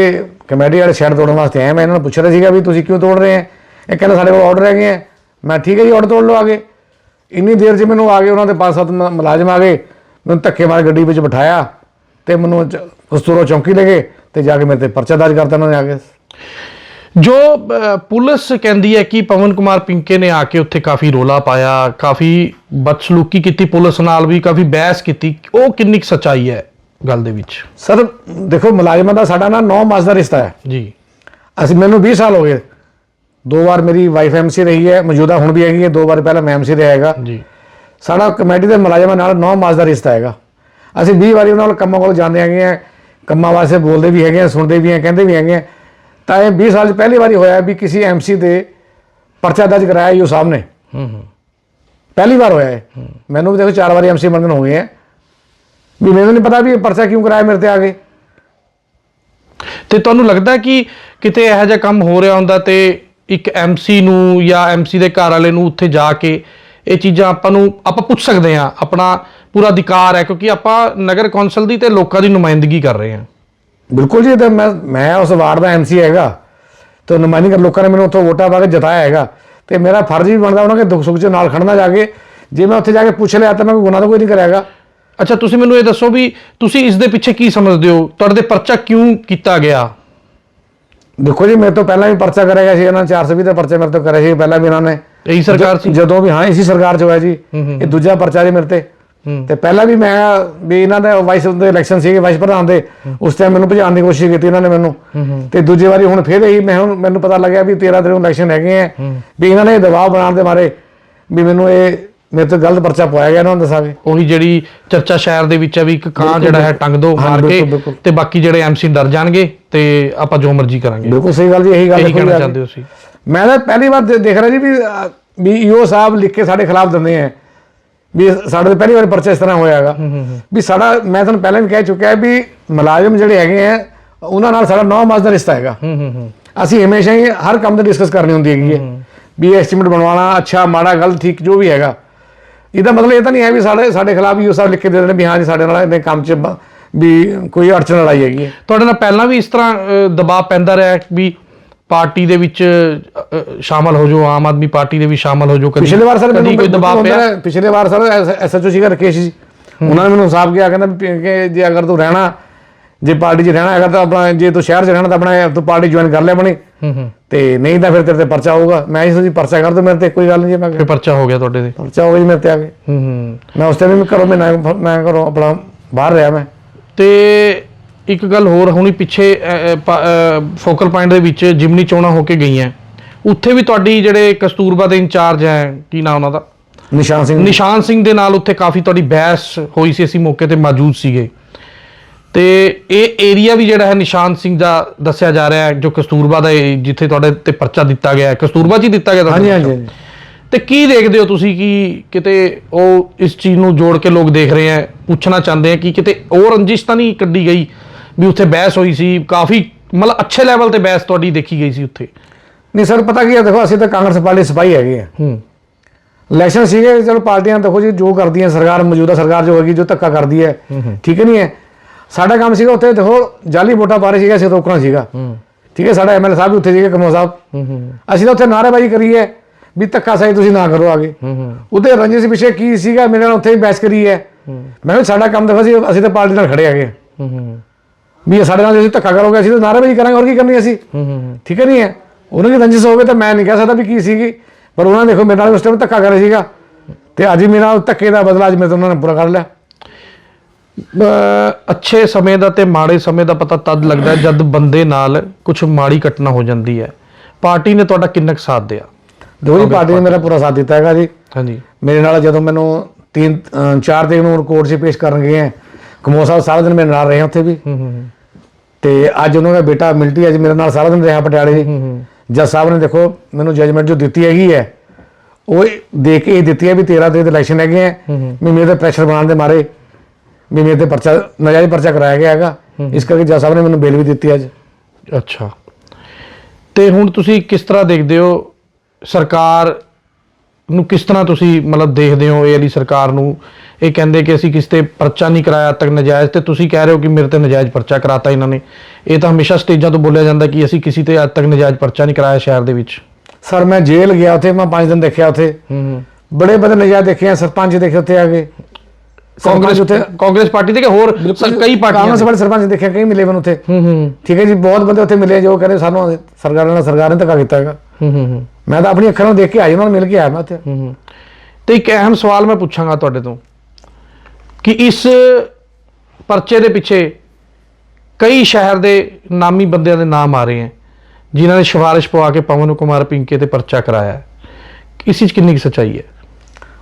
ਕਮੇਟੀ ਵਾਲੇ ਸ਼ੈਡ ਤੋੜਨ ਵਾਸਤੇ ਆਇਆ ਮੈਂ ਇਹਨਾਂ ਨੂੰ ਪੁੱਛ ਰਿਹਾ ਸੀਗਾ ਵੀ ਤੁਸੀਂ ਕਿਉਂ ਤੋੜ ਰਹੇ ਆ? ਇਹ ਕਹਿੰਦੇ ਸਾਡੇ ਕੋਲ ਆਰਡਰ ਹੈਗੇ ਆ। ਮੈਂ ਠੀਕ ਹੈ ਜੀ ਆਰਡਰ ਤੋੜ ਲਓ ਆਗੇ ਇੰਨੀ ਦੇਰ 'ਚ ਮੈਨੂੰ ਆ ਗਏ ਉਹਨਾਂ ਦੇ ਪੰਜ ਸੱਤ ਮ- ਮੁਲਾਜ਼ਮ ਆ ਗਏ। ਮੈਨੂੰ ਧੱਕੇ ਮਾਰ ਗੱਡੀ ਵਿੱਚ ਬਿਠਾਇਆ ਤੇ ਮੈਨੂੰ ਕਸਤੂਰੋ ਚੌਂਕੀ ਲੈ ਗਏ ਤੇ ਜਾ ਕੇ ਮੇਰੇ ਤੇ ਪਰਚਾ ਦਰਜ ਕਰਤਾ ਉਹਨਾਂ ਨੇ ਆ ਕੇ। ਜੋ ਪੁਲਿਸ ਕਹਿੰਦੀ ਹੈ ਕਿ ਪਵਨ ਕੁਮਾਰ ਪਿੰਕੇ ਨੇ ਆ ਕੇ ਉੱਥੇ ਕਾਫੀ ਰੋਲਾ ਪਾਇਆ ਕਾਫੀ ਬਦਸਲੂਕੀ ਕੀਤੀ ਪੁਲਿਸ ਨਾਲ ਵੀ ਕਾਫੀ ਬਹਿਸ ਕੀਤੀ। ਉਹ ਕਿੰਨੀ ਸੱਚਾਈ ਹੈ ਗੱਲ ਦੇ ਵਿੱਚ? ਸਰ ਦੇਖੋ ਮੁਲਾਜ਼ਮਾਂ ਦਾ ਸਾਡਾ ਨਾ 9 ਮਾਸ ਦਾ ਰਿਸ਼ਤਾ ਹੈ। ਜੀ। ਅਸੀਂ ਮੈਨੂੰ 20 ਸਾਲ ਹੋ ਗਏ। ਦੋ ਵਾਰ ਮੇਰੀ ਵਾਈਫ ਐਮਸੀ ਰਹੀ ਹੈ ਮੌਜੂਦਾ ਹੁਣ ਵੀ ਹੈਗੀ ਹੈ ਦੋ ਵਾਰ ਪਹਿਲਾਂ ਮੈਂ ਐਮਸੀ ਰਿਹਾ ਹੈਗਾ। ਜੀ। ਸਾਡਾ ਕਮੇਟੀ ਦੇ ਮੁਲਾਜ਼ਮਾਂ ਨਾਲ 9 ਮਾਸ ਦਾ ਰਿਸ਼ਤਾ ਹੈਗਾ। ਅਸੀਂ 20 ਵਾਰੀ ਉਹਨਾਂ ਨਾਲ ਕੰਮਾਂ ਕੋਲ ਜਾਂਦੇ ਹੈਗੇ ਆ ਕੰਮਾਂ ਵਾਸਤੇ ਬੋਲਦੇ ਵੀ ਹੈਗੇ ਆ ਸੁਣਦੇ ਵੀ ਆ ਕਹਿੰਦੇ ਵੀ ਹੈਗੇ ਆ ਤਾਂ ਇਹ 20 ਸਾਲ 'ਚ ਪਹਿਲੀ ਵਾਰੀ ਹੋਇਆ ਵੀ ਕਿਸੇ ਐਮਸੀ ਦੇ ਪਰਚਾ ਦਰਜ ਕਰਾਇਆ ਯੂ ਸਾਹਿਬ ਨੇ। ਹੂੰ ਹੂੰ। ਪਹਿਲੀ ਵਾਰ ਹੋਇਆ ਹੈ ਮੈਨੂੰ ਵੀ ਦੇਖੋ ਚਾਰ ਵਾਰੀ ਐਮਸੀ ਬੰਦਨ ਹੋ ਗਏ ਆ। ਵੀ ਮੈਨੂੰ ਨਹੀਂ ਪਤਾ ਵੀ ਇਹ ਪਰਚਾ ਕਿਉਂ ਕਰਾਇਆ ਮੇਰੇ ਤੇ ਆ ਕੇ। ਤੇ ਤੁਹਾਨੂੰ ਲੱਗਦਾ ਕਿ ਕਿਤੇ ਇਹੋ ਜਿਹਾ ਕੰਮ ਹੋ ਰਿਹਾ ਹੁੰਦਾ ਤੇ ਇੱਕ ਐਮਸੀ ਨੂੰ ਜਾਂ ਐਮਸੀ ਦੇ ਘਰ ਵਾਲੇ ਨੂੰ ਉੱਥੇ ਜਾ ਕੇ ਇਹ ਚੀਜ਼ਾਂ ਆਪਾਂ ਨੂੰ ਆਪਾਂ ਪੁੱਛ ਸਕਦੇ ਹਾਂ ਆਪਣਾ ਪੂਰਾ ਅਧਿਕਾਰ ਹੈ ਕਿਉਂਕਿ ਆਪਾਂ ਨਗਰ ਕੌਂਸਲ ਦੀ ਤੇ ਲੋਕਾਂ ਦੀ ਨੁਮਾਇੰਦਗੀ ਕਰ ਰਹੇ ਹਾਂ। ਬਿਲਕੁਲ ਜੀ ਤੇ ਮੈਂ ਮੈਂ ਉਸ ਵਾਰਡ ਦਾ ਐਮਸੀ ਹੈਗਾ ਤੇ ਨੁਮਾਇੰਦਗੀ ਕਰ ਲੋਕਾਂ ਨੇ ਮੈਨੂੰ ਉੱਥੋਂ ਵੋਟਾਂ ਪਾ ਕੇ ਜਿਤਾਇਆ ਹੈਗਾ ਤੇ ਮੇਰਾ ਫਰਜ਼ ਵੀ ਬਣਦਾ ਉਹਨਾਂ ਦੇ ਦੁੱਖ ਸੁੱਖ 'ਚ ਨਾਲ ਖੜਨਾ ਜਾ ਕੇ ਜੇ ਮੈਂ ਉੱਥੇ ਜਾ ਕੇ ਪੁੱਛ ਲਿਆ ਤਾਂ ਮੈਂ ਕੋਈ ਗੁਨਾਹ ਤਾਂ ਕੋਈ ਨਹੀਂ ਕਰਿਆਗਾ। ਅੱਛਾ ਤੁਸੀਂ ਮੈਨੂੰ ਇਹ ਦੱਸੋ ਵੀ ਤੁਸੀਂ ਇਸ ਦੇ ਪਿੱਛੇ ਕੀ ਸਮਝਦੇ ਹੋ? ਤੁਹਾਡੇ ਪਰਚਾ ਕਿਉਂ ਕੀਤਾ ਗਿਆ? ਦੇਖੋ ਜੀ ਮੇਰੇ ਤੋਂ ਪਹਿਲਾਂ ਵੀ ਪਰਚਾ ਕਰਿਆ ਸੀ ਇਹਨਾਂ ਨੇ 420 ਦਾ ਪਰਚਾ ਮੇਰੇ ਤੋਂ ਕਰਿਆ ਸੀ ਪਹਿਲਾਂ ਵੀ ਇਹਨਾਂ ਨੇ। ਇਹੀ ਸਰਕਾਰ ਸੀ। ਜਦੋਂ ਵੀ ਹਾਂ ਇਸੀ ਸਰਕਾਰ 'ਚ ਹੋਇਆ ਜੀ। ਇਹ ਦੂਜਾ ਪਰਚਾ ਜੀ ਮੇਰੇ ਤੇ। ਹੂੰ। ਤੇ ਪਹਿਲਾਂ ਵੀ ਮੈਂ ਵੀ ਇਹਨਾਂ ਦੇ ਵਾਈਸ ਦੇ ਇਲੈਕਸ਼ਨ ਸੀਗੇ ਵਾਈਸ ਪ੍ਰਧਾਨ ਦੇ। ਉਸ ਟਾਈਮ ਮੈਨੂੰ ਭਜਾਉਣ ਦੀ ਕੋਸ਼ਿਸ਼ ਕੀਤੀ ਇਹਨਾਂ ਨੇ ਮੈਨੂੰ। ਤੇ ਦੂਜੀ ਵਾਰੀ ਹੁਣ ਫੇਰ ਇਹੀ ਮੈਂ ਹੁਣ ਮੈਨੂੰ ਪਤਾ ਲੱਗਿਆ ਵੀ 13 ਤਰੀਕ ਨੂੰ ਇਲੈਕਸ਼ਨ ਹੈਗੇ ਆ। ਵੀ ਇਹਨਾਂ ਨੇ ਦਬਾਅ ਬਣਾਉਣ ਦੇ ਮਾਰੇ ਵੀ ਮੈਨੂੰ ਇਹ ਮੇਰੇ ਤੋਂ ਗਲਤ ਪਰਚਾ ਪਵਾਇਆ ਗਿਆ ਇਹਨਾਂ ਨੂੰ ਦੱਸਾਂਗੇ। ਉਹੀ ਜਿਹੜੀ ਚਰਚਾ ਸ਼ਹਿਰ ਦੇ ਵਿੱਚ ਹੈ ਵੀ ਇੱਕ ਕਾਂ ਜਿਹੜਾ ਹੈ ਟੰਗ ਦੋ ਹਾਂ, ਮਾਰ ਕੇ। ਤੇ ਬਾਕੀ ਜਿਹੜੇ ਐਮਸੀ ਡਰ ਜਾਣਗੇ ਤੇ ਆਪਾਂ ਜੋ ਮਰਜ਼ੀ ਕਰਾਂਗੇ। ਬਿਲਕੁਲ ਸਹੀ ਗੱਲ ਜੀ ਇਹੀ ਗੱਲ ਕਹਿਣਾ ਜੀ। ਚਾਹੁੰਦੇ ਹੋ ਤੁਸੀਂ। ਮੈਂ ਤਾਂ ਪਹਿਲੀ ਵਾਰ ਦੇਖ ਰਿਹਾ ਜੀ ਵੀ ਵੀ ਈਓ ਸਾਹਿਬ ਲਿਖ ਕੇ ਸਾਡੇ ਖਿਲਾਫ ਦਿੰਦੇ ਆ ਵੀ ਸਾਡੇ ਤੇ ਪਹਿਲੀ ਵਾਰ ਪਰਚਾ ਇਸ ਤਰ੍ਹਾਂ ਹੋਇਆ ਹੈਗਾ। ਵੀ ਸਾਡਾ ਮੈਂ ਤੁਹਾਨੂੰ ਪਹਿਲਾਂ ਵੀ ਕਹਿ ਚੁੱਕਿਆ ਵੀ ਮੁਲਾਜ਼ਮ ਜਿਹੜੇ ਹੈਗੇ ਆ ਉਹਨਾਂ ਨਾਲ ਸਾਡਾ 9 ਮਾਸ ਦਾ ਰਿਸ਼ਤਾ ਹੈਗਾ। ਅਸੀਂ ਹਮੇਸ਼ਾ ਹੀ ਹਰ ਕੰਮ ਤੇ ਡਿਸਕਸ ਕਰਨੀ ਹੁੰਦੀ ਹੈਗੀ ਹੈ ਵੀ ਐਸਟੀਮੇਟ ਬਣਵਾਉਣਾ ਅੱਛਾ ਮਾੜਾ ਗਲਤ ਠੀਕ ਜੋ ਵੀ ਹੈਗਾ। ਇਹਦਾ ਮਤਲਬ ਇਹ ਤਾਂ ਨਹੀਂ ਹੈ ਵੀ ਸਾਡੇ ਸਾਡੇ ਖਿਲਾਫ ਈਓ ਸਾਹਿਬ ਲਿਖ ਕੇ ਦੇ ਦੇਣ ਵੀ ਹਾਂ ਜੀ ਸਾਡੇ ਨਾਲ ਇਹਨੇ ਕੰਮ 'ਚ ਵੀ ਕੋਈ ਅੜਚਨ ਲੜਾਈ ਹੈਗੀ ਹੈ ਤੁਹਾਡੇ ਨਾਲ ਪਹਿਲਾਂ ਵੀ ਇਸ ਤਰ੍ਹਾਂ ਦਬਾਅ ਪੈਂਦਾ ਰਿਹਾ ਵੀ ਪਾਰਟੀ ਦੇ ਵਿੱਚ ਸ਼ਾਮਲ ਹੋ ਜਾਓ ਆਮ ਆਦਮੀ ਪਾਰਟੀ ਦੇ ਵੀ ਸ਼ਾਮਲ ਹੋ ਜਾਓ ਕਦੀ ਪਿਛਲੇ ਵਾਰ ਸਰ ਕਦੀ ਕੋਈ ਦਬਾਅ ਪਿਆ? ਪਿਛਲੇ ਵਾਰ ਸਰ ਐਸਐਚਓ ਸੀਗਾ ਰਕੇਸ਼ ਜੀ। ਉਹਨਾਂ ਨੇ ਮੈਨੂੰ ਸਾਫ਼ ਕਿਹਾ ਕਹਿੰਦਾ ਕਿ ਜੇ ਅਗਰ ਤੂੰ ਰਹਿਣਾ ਜੇ ਪਾਰਟੀ 'ਚ ਰਹਿਣਾ ਹੈਗਾ ਤਾਂ ਆਪਣਾ ਜੇ ਤੂੰ ਸ਼ਹਿਰ 'ਚ ਰਹਿਣਾ ਤਾਂ ਆਪਣਾ ਤੂੰ ਪਾਰਟੀ ਜੁਆਇਨ ਕਰ ਲੈ ਆਪਣੀ। ਤੇ ਨਹੀਂ ਤਾਂ ਫਿਰ ਤੇਰੇ ਤੇ ਪਰਚਾ ਹੋਊਗਾ। ਮੈਂ ਇਸ ਜੀ ਪਰਚਾ ਕਰ ਦੋ ਮੇਰੇ ਤੇ ਕੋਈ ਗੱਲ ਨਹੀਂ ਜੀ ਮੈਂ ਫਿਰ ਪਰਚਾ ਹੋ ਗਿਆ ਤੁਹਾਡੇ ਤੇ? ਪਰਚਾ ਹੋ ਗਿਆ ਜੀ ਮੇਰੇ ਤੇ ਆ ਕੇ। ਮੈਂ ਉਸ ਟਾਈਮ ਵੀ ਘਰੋਂ ਮੈਂ ਨਾ- ਮੈਂ ਘਰੋਂ ਆਪਣਾ ਬਾਹਰ ਰਿਹਾ ਮੈਂ। ਤੇ ਇੱਕ ਗੱਲ ਹੋਰ ਹੁਣੀ ਪਿੱਛੇ ਫੋਕਲ ਪੁਆਇੰਟ ਦੇ ਵਿੱਚ ਜਿਮਨੀ ਚੋਣਾਂ ਹੋ ਕੇ ਗਈਆਂ। ਉੱਥੇ ਵੀ ਤੁਹਾਡੀ ਜਿਹੜੇ ਕਸਤੂਰਬਾ ਦੇ ਇੰਚਾਰਜ ਹੈ ਕੀ ਨਾਮ ਉਹਨਾਂ ਦਾ? ਨਿਸ਼ਾਨ ਸਿੰਘ। ਨਿਸ਼ਾਨ ਸਿੰਘ ਦੇ ਨਾਲ ਉੱਥੇ ਕਾਫੀ ਤੁਹਾਡੀ ਬਹਿਸ ਹੋਈ ਸੀ ਅਸੀਂ ਮੌਕੇ ਤੇ ਮੌਜੂਦ ਸੀਗੇ। ਤੇ ਇਹ ਏਰੀਆ ਵੀ ਜਿਹੜਾ ਹੈ ਨਿਸ਼ਾਨ ਸਿੰਘ ਦਾ ਦੱਸਿਆ ਜਾ ਰਿਹਾ ਹੈ ਜੋ ਕਸਤੂਰਬਾ ਦਾ ਜਿੱਥੇ ਤੁਹਾਡੇ ਤੇ ਪਰਚਾ ਦਿੱਤਾ ਗਿਆ ਹੈ। ਕਸਤੂਰਬਾ ਹੀ ਦਿੱਤਾ ਗਿਆ ਹਾਂਜੀ ਹਾਂਜੀ। ਤੇ ਕੀ ਦੇਖਦੇ ਹੋ ਤੁਸੀਂ ਕਿ ਕਿਤੇ ਉਹ ਇਸ ਚੀਜ਼ ਨੂੰ ਜੋੜ ਕੇ ਲੋਕ ਦੇਖ ਰਹੇ ਆ ਪੁੱਛਣਾ ਚਾਹੁੰਦੇ ਆ ਕਿ ਕਿਤੇ ਉਹ ਰੰਜਿਸ਼ ਤਾਂ ਨਹੀਂ ਕੱਢੀ ਗਈ ਵੀ ਉੱਥੇ ਬਹਿਸ ਹੋਈ ਸੀ ਕਾਫੀ ਮਤਲਬ ਅੱਛੇ ਲੈਵਲ ਤੇ ਬਹਿਸ ਤੁਹਾਡੀ ਦੇਖੀ ਗਈ ਸੀ ਉੱਥੇ। ਨਹੀਂ ਸਰ ਪਤਾ ਕੀ ਹੈ ਦੇਖੋ ਅਸੀਂ ਤਾਂ ਕਾਂਗਰਸ ਪਾਰਟੀ ਸਿਪਾਹੀ ਹੈਗੇ ਆ। ਹੂੰ। ਇਲੈਕਸ਼ਨ ਸੀਗੇ ਚਲੋ ਪਾਰਟੀਆਂ ਦੇਖੋ ਜੀ ਜੋ ਕਰਦੀਆਂ ਸਰਕਾਰ ਮੌਜੂਦਾ ਸਰਕਾਰ ਜੋ ਹੈਗੀ ਜੋ ਧੱਕਾ ਕਰਦੀ ਹੈ ਠੀਕ ਨਹੀਂ ਹੈ? ਸਾਡਾ ਕੰਮ ਸੀਗਾ ਉੱਥੇ ਦੇਖੋ ਜਾਲੀ ਵੋਟਾਂ ਰਹੇ ਸੀਗੇ ਅਸੀਂ ਰੋਕਣਾ ਸੀਗਾ। ਠੀਕ ਹੈ ਸਾਡਾ ਐਮਐਲਏ ਸਾਹਿਬ ਵੀ ਉੱਥੇ ਸੀਗੇ ਕਮੋ ਸਾਹਿਬ। ਅਸੀਂ ਤਾਂ ਉੱਥੇ ਨਾਅਰੇਬਾਜ਼ੀ ਕਰੀ ਹੈ ਵੀ ਧੱਕਾ ਸਹੀ ਤੁਸੀਂ ਨਾ ਕਰੋ ਆਗੇ। ਉਹਦੇ ਰੰਜਿਸ਼ ਪਿੱਛੇ ਕੀ ਸੀਗਾ ਮੇਰੇ ਨਾਲ ਉੱਥੇ ਹੀ ਬਹਿਸ ਕਰੀ ਹੈ। ਮੈਂ ਕਿਹਾ ਸਾਡਾ ਕੰਮ ਦੇਖੋ ਅਸੀਂ ਅਸੀਂ ਤਾਂ ਪਾਰਟੀ ਨਾਲ ਖੜੇ ਹੈਗੇ ਵੀ ਸਾਡੇ ਨਾਲ ਜੇ ਤੁਸੀਂ ਧੱਕਾ ਕਰੋਗੇ ਅਸੀਂ ਤਾਂ ਨਾਅਰੇਬਾਜ਼ੀ ਕਰਾਂਗੇ ਹੋਰ ਕੀ ਕਰਨੀ ਅਸੀਂ? ਹੂੰ ਹੂੰ ਠੀਕ ਹੈ ਨਹੀਂ ਹੈ? ਉਹਨਾਂ ਦੀ ਰੰਜਿਸ਼ ਹੋਵੇ ਤਾਂ ਮੈਂ ਨਹੀਂ ਕਹਿ ਸਕਦਾ ਵੀ ਕੀ ਸੀਗੀ ਪਰ ਉਹਨਾਂ ਦੇਖੋ ਮੇਰੇ ਨਾਲ ਉਸ ਟਾਈਮ ਧੱਕਾ ਕਰਿਆ ਸੀਗਾ। ਤੇ ਅੱਜ ਹੀ ਮੇਰਾ ਧੱਕੇ ਦਾ ਬਦਲਾ ਅੱਜ ਤੋਂ ਉਹਨਾਂ ਨੇ ਪੂਰਾ ਕਰ ਲਿਆ। ਅੱਛੇ ਸਮੇਂ ਦਾ ਤੇ ਮਾੜੇ ਸਮੇਂ ਦਾ ਪਤਾ ਤਦ ਲੱਗਦਾ ਜਦ ਬੰਦੇ ਨਾਲ ਕੁਝ ਮਾੜੀ ਘਟਨਾ ਹੋ ਜਾਂਦੀ ਹੈ। ਪਾਰਟੀ ਨੇ ਤੁਹਾਡਾ ਕਿੰਨਾ ਕੁ ਸਾਥ ਦਿਆ? ਜੀ ਪਾਰਟੀ ਨੇ ਮੇਰਾ ਪੂਰਾ ਸਾਥ ਦਿੱਤਾ ਹੈਗਾ ਜੀ। ਹਾਂਜੀ। ਮੇਰੇ ਨਾਲ ਜਦੋਂ ਮੈਨੂੰ ਤਿੰਨ ਅਹ ਚਾਰ ਤਰੀਕ ਨੂੰ ਕੋਰਟ 'ਚ ਪੇਸ਼ ਕਰਨ ਗਏ ਹੈ ਕਮੋ ਸਾਹਿਬ ਸਾਰਾ ਦਿਨ ਮੇਰੇ ਨਾਲ ਰਹੇ ਉੱਥੇ ਵੀ। ਹੂੰ ਹੂੰ। ਤੇ ਅੱਜ ਉਹਨਾਂ ਦਾ ਬੇਟਾ ਮਿਲਟੀ ਅੱਜ ਮੇਰੇ ਨਾਲ ਸਾਰਾ ਦਿਨ ਰਿਹਾ ਪਟਿਆਲੇ ਜੀ ਹੂੰ ਹੂੰ। ਜੱਜ ਸਾਹਿਬ ਨੇ ਦੇਖੋ ਮੈਨੂੰ ਜਜਮੈਂਟ ਜੋ ਦਿੱਤੀ ਹੈਗੀ ਹੈ ਉਹ ਦੇ ਕੇ ਇਹ ਦਿੱਤੀ ਹੈ ਵੀ 13 ਤਰੀਕ ਦੇ ਇਲੈਕਸ਼ਨ ਹੈਗੇ ਹੈ। ਵੀ ਮੇਰੇ ਤੇ ਪ੍ਰੈਸ਼ਰ ਬਣਾਉਣ ਦੇ ਮਾਰੇ ਵੀ ਮੇਰੇ ਤੇ ਪਰਚਾ ਨਜਾਇਜ਼ ਪਰਚਾ ਕਰਾਇਆ ਗਿਆ ਹੈਗਾ। ਇਸ ਕਰਕੇ ਜੱਜ ਸਾਹਿਬ ਨੇ ਮੈਨੂੰ ਬੇਲ ਵੀ ਦਿੱਤੀ ਅੱਜ। ਅੱਛਾ। ਤੇ ਹੁਣ ਤੁਸੀਂ ਕਿਸ ਤਰ੍ਹਾਂ ਦੇਖਦੇ ਹੋ ਸਰਕਾਰ ਨੂੰ ਕਿਸ ਤਰ੍ਹਾਂ ਤੁਸੀਂ ਮਤਲਬ ਦੇਖਦੇ ਹੋ ਇਹ ਵਾਲੀ ਸਰਕਾਰ ਨੂੰ? ਇਹ ਕਹਿੰਦੇ ਕਿ ਅਸੀਂ ਕਿਸ ਤੇ ਪਰਚਾ ਨਹੀਂ ਕਰਾਇਆ ਤੱਕ ਨਜਾਇਜ਼ ਤੇ ਤੁਸੀਂ ਕਹਿ ਰਹੇ ਹੋ ਕਿ ਮੇਰੇ ਤੇ ਨਜਾਇਜ਼ ਪਰਚਾ ਕਰਾਤਾ ਇਹਨਾਂ ਨੇ। ਇਹ ਤਾਂ ਹਮੇਸ਼ਾ ਸਟੇਜਾਂ ਤੋਂ ਬੋਲਿਆ ਜਾਂਦਾ ਕਿ ਅਸੀਂ ਕਿਸੇ ਤੇ ਅੱਜ ਤੱਕ ਨਜਾਇਜ਼ ਪਰਚਾ ਨਹੀਂ ਕਰਾਇਆ ਸ਼ਹਿਰ ਦੇ ਵਿੱਚ। ਸਰ ਮੈਂ ਜੇਲ੍ਹ ਗਿਆ ਉੱਥੇ ਮੈਂ 5 ਦਿਨ ਦੇਖਿਆ ਉੱਥੇ। ਹੂੰ ਬੜੇ ਬੜੇ ਨਜਾਇਜ਼ ਦੇਖੇ ਆ ਸਰਪੰਚ ਦੇਖੇ ਉੱਥੇ ਆ ਕੇ। ਕਾਂਗਰਸ ਉੱਥੇ। ਕਾਂਗਰਸ ਪਾਰਟੀ ਦੇ ਕਿ ਹੋਰ ਕਈ ਪਾਰਟੀਆਂ ਕਾਂਗਰਸ? ਵਾਲੇ ਸਰਪੰਚ ਦੇਖੇ ਕਈ ਮਿਲੇ ਮੈਨੂੰ ਉੱਥੇ। ਹੂੰ ਹੂੰ। ਠੀਕ ਹੈ ਜੀ ਬਹੁਤ ਬੰਦੇ ਉੱਥੇ ਮਿਲੇ ਜੋ ਕਹਿੰਦੇ ਸਾਨੂੰ ਸਰਕਾਰ ਨੇ ਸਰਕਾਰ ਨੇ ਧੱਕਾ ਕੀਤਾ ਹੈਗਾ। ਹੂੰ ਹੂੰ ਹੂੰ। ਮੈਂ ਤਾਂ ਆਪਣੀ ਅੱਖਾਂ ਨਾਲ ਦੇਖ ਕੇ ਆਇਆ ਉਹਨਾਂ ਨੂੰ ਮਿਲ ਕੇ ਆਇਆ ਮੈਂ ਉੱਥੇ। ਹੂੰ ਹੂੰ। ਤੇ ਇੱਕ ਅਹਿਮ ਸਵਾਲ ਮੈਂ ਪੁੱਛਾਂਗਾ ਤੁਹਾਡੇ ਤੋਂ। ਕਿ ਇਸ ਪਰਚੇ ਦੇ ਪਿੱਛੇ ਕਈ ਸ਼ਹਿਰ ਦੇ ਨਾਮੀ ਬੰਦਿਆਂ ਦੇ ਨਾਮ ਆ ਰਹੇ ਹੈ ਜਿਨ੍ਹਾਂ ਨੇ ਸਿਫਾਰਿਸ਼ ਪਵਾ ਕੇ ਪਵਨ ਕੁਮਾਰ ਪਿੰਕੇ ਤੇ ਪਰਚਾ ਕਰਾਇਆ ਹੈ। ਇਸ ਵਿੱਚ ਕਿੰਨੀ ਕੁ ਸੱਚਾਈ ਹੈ?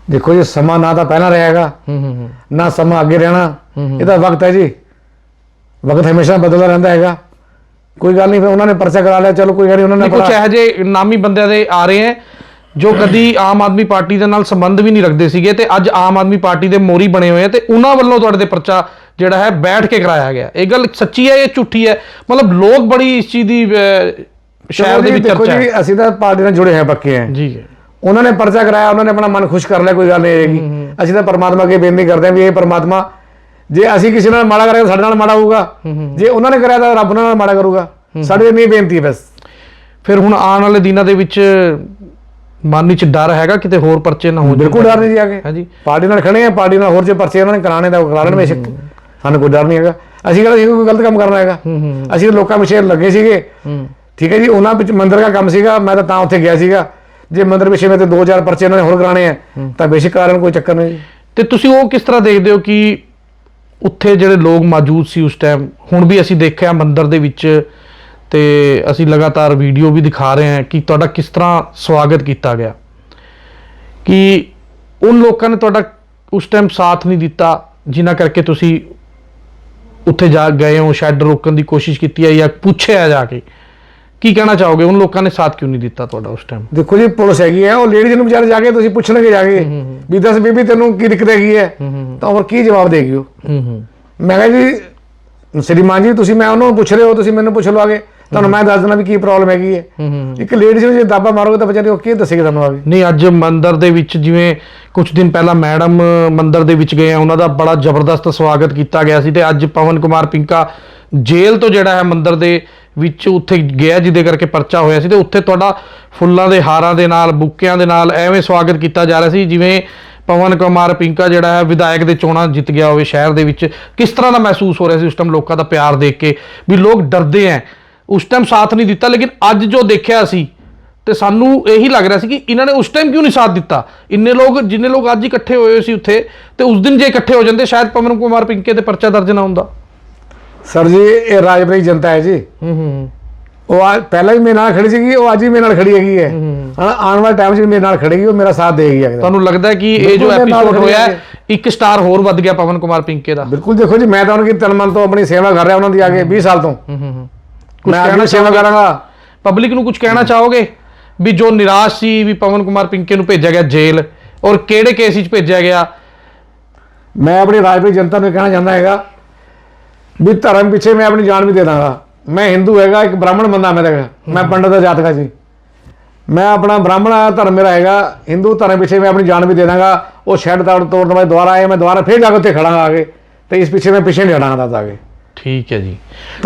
ਦੇਖੋ ਜੀ ਸਮਾਂ ਨਾ ਤਾਂ ਪਹਿਲਾਂ ਰਹੇਗਾ ਹੂੰ ਹੂੰ ਹੂੰ। ਨਾ ਸਮਾਂ ਅੱਗੇ ਰਹਿਣਾ ਇਹਦਾ ਵਕਤ ਹੈ ਜੀ। ਵਕਤ ਹਮੇਸ਼ਾ ਬਦਲਦਾ ਰਹਿੰਦਾ ਹੈਗਾ। ਕੋਈ ਗੱਲ ਨਹੀਂ ਫਿਰ ਉਹਨਾਂ ਨੇ ਪਰਚਾ ਕਰਾ ਲਿਆ ਚਲੋ ਕੋਈ ਗੱਲ ਨਹੀਂ ਉਹਨਾਂ ਨੇ ਕੁਝ ਇਹੋ ਜਿਹੇ ਨਾਮੀ ਬੰਦਿਆਂ ਦੇ ਆ ਰਹੇ ਹੈ ਜੋ ਕਦੀ ਆਮ ਆਦਮੀ ਪਾਰਟੀ ਦੇ ਨਾਲ ਸੰਬੰਧ ਵੀ ਨਹੀਂ ਰੱਖਦੇ ਸੀਗੇ ਤੇ ਅੱਜ ਆਮ ਆਦਮੀ ਪਾਰਟੀ ਦੇ ਮੋਰੀ ਬਣੇ ਹੋਏ ਆ ਤੇ ਉਹਨਾਂ ਵੱਲੋਂ ਤੁਹਾਡੇ ਤੇ ਪਰਚਾ ਜਿਹੜਾ ਹੈ ਬੈਠ ਕੇ ਕਰਾਇਆ ਗਿਆ। ਇਹ ਗੱਲ ਸੱਚੀ ਹੈ ਇਹ ਝੂਠੀ ਹੈ? ਮਤਲਬ ਲੋਕ ਬੜੀ ਇਸ ਚੀਜ਼ ਦੀ ਸ਼ਹਿਰ ਦੇ ਵਿੱਚ ਦੇਖੋ ਚਰਚਾ ਜੀ ਹੈ। ਅਸੀਂ ਤਾਂ ਪਾਰਟੀ ਨਾਲ ਜੁੜੇ ਹੋਏ ਪੱਕੇ ਹਾਂ। ਜੀ। ਹੈ ਉਹਨਾਂ ਨੇ ਪਰਚਾ ਕਰਾਇਆ ਉਹਨਾਂ ਨੇ ਆਪਣਾ ਮਨ ਖੁਸ਼ ਕਰ ਲਿਆ ਕੋਈ ਗੱਲ ਨਹੀਂ ਹੈਗੀ। ਅਸੀਂ ਤਾਂ ਪਰਮਾਤਮਾ ਅੱਗੇ ਬੇਨਤੀ ਕਰਦੇ ਹਾਂ ਵੀ ਇਹ ਪਰਮਾਤਮਾ ਜੇ ਅਸੀਂ ਕਿਸੇ ਨਾਲ ਮਾੜਾ ਕਰਾਂਗੇ ਸਾਡੇ ਨਾਲ ਮਾੜਾ ਹੋਊਗਾ। ਜੇ ਉਹਨਾਂ ਨੇ ਕਰਾਇਆ ਤਾਂ ਰੱਬ ਨਾਲ ਮਾੜਾ ਕਰੂਗਾ। ਸਾਡੀ ਇੰਨੀ ਬੇਨਤੀ ਹੈ ਬਸ। ਫਿਰ ਹੁਣ ਆਉਣ ਵਾਲੇ ਦਿਨਾਂ ਦੇ ਵਿੱਚ ਮਨ ਵਿੱਚ ਡਰ ਹੈਗਾ ਕਿਤੇ ਹੋਰ ਪਰਚੇ ਨਾ ਹੋ ਜਾਣ ਬਿਲਕੁਲ ਡਰ ਨਹੀਂ ਜੀ ਆਗੇ ਹਾਂਜੀ। ਪਾਰਟੀ ਨਾਲ ਖੜੇ ਆ ਪਾਰਟੀ ਨਾਲ ਹੋਰ ਜੇ ਪਰਚੇ ਉਹਨਾਂ ਨੇ ਕਰਾਣੇ ਦਾ ਕਰਾ ਲੈਣ ਬੇਸ਼ੱਕ ਸਾਨੂੰ ਕੋਈ ਡਰ ਨਹੀਂ ਹੈਗਾ। ਅਸੀਂ ਕਹਿੰਦੇ ਕੋਈ ਗਲਤ ਕੰਮ ਕਰਨਾ ਹੈਗਾ? ਅਸੀਂ ਲੋਕਾਂ ਪਿੱਛੇ ਲੱਗੇ ਸੀਗੇ। ਠੀਕ ਹੈ ਜੀ ਉਹਨਾਂ ਵਿੱਚ ਮੰਦਿਰ ਦਾ ਕੰਮ ਸੀਗਾ ਮੈਂ ਤਾਂ ਤਾਂ ਉੱਥੇ ਗਿਆ ਸੀਗਾ। ਜੇ ਮੰਦਿਰ ਪਿੱਛੇ ਮੈਂ ਤੇ 2000 ਪਰਚੇ ਉਹਨਾਂ ਨੇ ਹੋਰ ਕਰਾਣੇ ਆ ਤਾਂ ਬੇਸ਼ੱਕ ਕਾਰਨ ਕੋਈ ਚੱਕਰ ਨਹੀਂ ਤੇ ਤੁਸੀਂ ਉਹ ਕਿਸ ਤਰ੍ਹਾਂ ਦੇਖਦੇ ਹੋ ਕਿ ਉੱਥੇ ਜਿਹੜੇ ਲੋਕ ਮੌਜੂਦ ਸੀ ਉਸ ਟਾਈਮ ਹੁਣ ਵੀ ਅਸੀਂ ਦੇਖਿਆ ਮੰਦਿਰ ਦੇ ਵਿੱਚ ਤੇ ਅਸੀਂ ਲਗਾਤਾਰ ਵੀਡੀਓ ਵੀ ਦਿਖਾ ਰਹੇ ਹਾਂ ਕਿ ਤੁਹਾਡਾ ਕਿਸ ਤਰ੍ਹਾਂ ਸਵਾਗਤ ਕੀਤਾ ਗਿਆ। ਕਿ ਉਨ ਲੋਕਾਂ ਨੇ ਤੁਹਾਡਾ ਉਸ ਟਾਈਮ ਸਾਥ ਨਹੀਂ ਦਿੱਤਾ ਜਿਨ੍ਹਾਂ ਕਰਕੇ ਤੁਸੀਂ ਉੱਥੇ ਜਾ ਗਏ ਹੋ ਸ਼ੈਡ ਰੋਕਣ ਦੀ ਕੋਸ਼ਿਸ਼ ਕੀਤੀ ਹੈ ਜਾਂ ਪੁੱਛਿਆ ਜਾ ਕੇ। ਕੀ ਕਹਿਣਾ ਚਾਹੋਗੇ? ਉਨ ਲੋਕਾਂ ਨੇ ਸਾਥ ਕਿਉਂ ਨਹੀਂ ਦਿੱਤਾ ਤੁਹਾਡਾ ਉਸ ਟਾਈਮ ਦੇਖੋ ਜੀ ਪੁਲਿਸ ਹੈਗੀ ਹੈ ਉਹ ਲੇਡੀਜ਼ ਨੂੰ ਵਿਚਾਰੇ ਜਾ ਕੇ ਤੁਸੀਂ ਪੁੱਛਣਗੇ ਜਾ ਕੇ। ਵੀ ਦੱਸ ਬੀਬੀ ਤੈਨੂੰ ਕੀ ਦਿੱਕਤ ਹੈਗੀ ਹੈ? ਤਾਂ ਉਹ ਕੀ ਜਵਾਬ ਦੇਗੀ ਉਹ? ਮੈਂ ਕਿਹਾ ਜੀ ਸ਼੍ਰੀਮਾਨ ਜੀ ਤੁਸੀਂ ਮੈਂ ਉਹਨੂੰ ਪੁੱਛ ਰਹੇ ਹੋ ਤੁਸੀਂ ਮੈਨੂੰ ਪੁੱਛ ਲਓ ਆਗੇ ਤੁਹਾਨੂੰ ਮੈਂ ਦੱਸ ਦਿੰਦਾ ਵੀ ਕੀ ਪ੍ਰੋਬਲਮ ਹੈਗੀ ਹੈ। ਇੱਕ ਲੇਡੀਜ਼ ਨੂੰ ਜੇ ਦਾਬਾ ਮਾਰੋਗੇ ਤਾਂ ਵਿਚਾਰੀ ਉਹ ਕੀ ਦੱਸੇਗੀ ਤੁਹਾਨੂੰ ਆਗੇ ਨਹੀਂ ਅੱਜ ਮੰਦਿਰ ਦੇ ਵਿੱਚ ਜਿਵੇਂ ਕੁਝ ਦਿਨ ਪਹਿਲਾਂ ਮੈਡਮ ਮੰਦਿਰ ਦੇ ਵਿੱਚ ਗਏ ਆ ਉਹਨਾਂ ਦਾ ਬੜਾ ਜ਼ਬਰਦਸਤ ਸਵਾਗਤ ਕੀਤਾ ਗਿਆ ਸੀ ਤੇ ਅੱਜ ਪਵਨ ਕੁਮਾਰ ਪਿੰਕਾ ਜੇਲ੍ਹ ਤੋਂ ਜਿਹੜਾ ਹੈ ਮੰਦਿਰ ਦੇ ਵਿੱਚ ਉੱਥੇ ਗਿਆ ਜਿਹਦੇ ਕਰਕੇ ਪਰਚਾ ਹੋਇਆ ਸੀ ਤੇ ਉੱਥੇ ਤੁਹਾਡਾ ਫੁੱਲਾਂ ਦੇ ਹਾਰਾਂ ਦੇ ਨਾਲ ਬੁੱਕਿਆਂ ਦੇ ਨਾਲ ਐਵੇਂ ਸਵਾਗਤ ਕੀਤਾ ਜਾ ਰਿਹਾ ਸੀ ਜਿਵੇਂ ਪਵਨ ਕੁਮਾਰ ਪਿੰਕਾ ਜਿਹੜਾ ਹੈ ਵਿਧਾਇਕ ਦੇ ਚੋਣਾਂ ਜਿੱਤ ਗਿਆ ਹੋਵੇ ਸ਼ਹਿਰ ਦੇ ਵਿੱਚ। ਕਿਸ ਤਰ੍ਹਾਂ ਦਾ ਮਹਿਸੂਸ ਹੋ ਰਿਹਾ ਸੀ ਉਸ ਟਾਈਮ ਲੋਕਾਂ ਦਾ ਪਿਆਰ ਦੇਖ ਕੇ? ਵੀ ਲੋਕ ਡਰਦੇ ਐ। ਉਸ ਟਾਈਮ ਸਾਥ ਨਹੀਂ ਦਿੱਤਾ ਲੇਕਿਨ ਅੱਜ ਜੋ ਦੇਖਿਆ ਸੀ ਤੇ ਸਾਨੂੰ ਇਹੀ ਲੱਗ ਰਿਹਾ ਸੀ ਕਿ ਇਹਨਾਂ ਨੇ ਉਸ ਟਾਈਮ ਕਿਉਂ ਨਹੀਂ ਸਾਥ ਦਿੱਤਾ ਇੰਨੇ ਲੋਕ ਜਿੰਨੇ ਲੋਕ ਅੱਜ ਇਕੱਠੇ ਹੋਏ ਹੋਏ ਸੀ ਉੱਥੇ ਤੇ ਉਸ ਦਿਨ ਜੇ ਇਕੱਠੇ ਹੋ ਜਾਂਦੇ ਸ਼ਾਇਦ ਪਵਨ ਕੁਮਾਰ ਪਿੰਕੇ ਤੇ ਪਰਚਾ ਦਰਜ ਨਾ ਹੁੰਦਾ ਸਰ ਜੀ ਇਹ ਰਾਜਪੁਰੀ ਜਨਤਾ ਹੈ ਜੀ ਹੂੰ ਹੂੰ ਉਹ ਆ ਪਹਿਲਾਂ ਵੀ ਮੇਰੇ ਨਾਲ ਖੜੀ ਸੀਗੀ ਉਹ ਅੱਜ ਵੀ ਮੇਰੇ ਨਾਲ ਖੜੀ ਹੈਗੀ ਹੈ ਹਾਂ ਆਉਣ ਵਾਲੇ ਟਾਈਮ 'ਚ ਵੀ ਮੇਰੇ ਨਾਲ ਖੜੇਗੀ ਉਹ ਮੇਰਾ ਸਾਥ ਦੇਗੀ ਅਗਰ ਤੁਹਾਨੂੰ ਲੱਗਦਾ ਹੈ ਕਿ ਇਹ ਜੋ ਐਪੀਸੋਡ ਹੋਇਆ ਹੈ, ਇੱਕ ਸਟਾਰ ਹੋਰ ਵੱਧ ਗਿਆ ਪਵਨ ਕੁਮਾਰ ਪਿੰਕੇ ਦਾ ਬਿਲਕੁਲ ਦੇਖੋ ਜੀ ਮੈਂ ਤਾਂ ਉਹਨਾਂ ਦੀ ਤਨ ਮਨ ਤੋਂ ਆਪਣੀ ਸੇਵਾ ਕਰ ਰਿਹਾ ਉਹਨਾਂ ਦੀ ਆਗੇ 20 ਸਾਲ ਤੋਂ ਹੂੰ ਹੂੰ ਹੂੰ ਕੁਝ ਮੈਂ ਕਹਿਣਾ ਆਪਣੀ ਸੇਵਾ ਚਾਹੋਗੇ? ਕਰਾਂਗਾ। ਪਬਲਿਕ ਨੂੰ ਕੁਝ ਕਹਿਣਾ ਚਾਹੋਗੇ? ਵੀ ਜੋ ਨਿਰਾਸ਼ ਸੀ ਵੀ ਪਵਨ ਕੁਮਾਰ ਪਿੰਕੇ ਨੂੰ ਭੇਜਿਆ ਗਿਆ ਜੇਲ੍ਹ ਔਰ ਕਿਹੜੇ ਕੇਸ ਵਿੱਚ ਭੇਜਿਆ ਗਿਆ? ਮੈਂ ਆਪਣੀ ਰਾਜਪੁਰੀ ਜਨਤਾ ਨੂੰ ਇਹ ਕਹਿਣਾ ਚਾਹੁੰਦਾ ਹੈਗਾ ਵੀ ਧਰਮ ਪਿੱਛੇ ਮੈਂ ਆਪਣੀ ਜਾਨ ਵੀ ਦੇ ਦਾਂਗਾ। ਮੈਂ ਹਿੰਦੂ ਹੈਗਾ ਇੱਕ ਬ੍ਰਾਹਮਣ ਬੰਦਾ ਮੈਂ ਤਾਂ ਮੈਂ ਪੰਡਤ ਦਾ ਜਾਤਕਾ ਜੀ। ਮੈਂ ਆਪਣਾ ਬ੍ਰਾਹਮਣ ਆ, ਧਰਮ ਮੇਰਾ ਹੈਗਾ। ਹਿੰਦੂ ਧਰਮ ਪਿੱਛੇ ਮੈਂ ਆਪਣੀ ਜਾਨ ਵੀ ਦੇ ਦਾਂਗਾ। ਉਹ ਸ਼ੈਡ ਤਾੜ ਤੋੜਨ ਮੈਂ ਦੁਬਾਰਾ ਆਇਆ ਮੈਂ ਦੁਬਾਰਾ ਫੇਰ ਜਾ ਕੇ ਉੱਥੇ ਖੜਾਂਗਾ ਆਗੇ ਤੇ ਇਸ ਪਿੱਛੇ ਮੈਂ ਪਿੱਛੇ ਨਹੀਂ ਹਟਾਂਗਾ ਦੱਸ ਆਗੇ ਠੀਕ ਹੈ ਜੀ।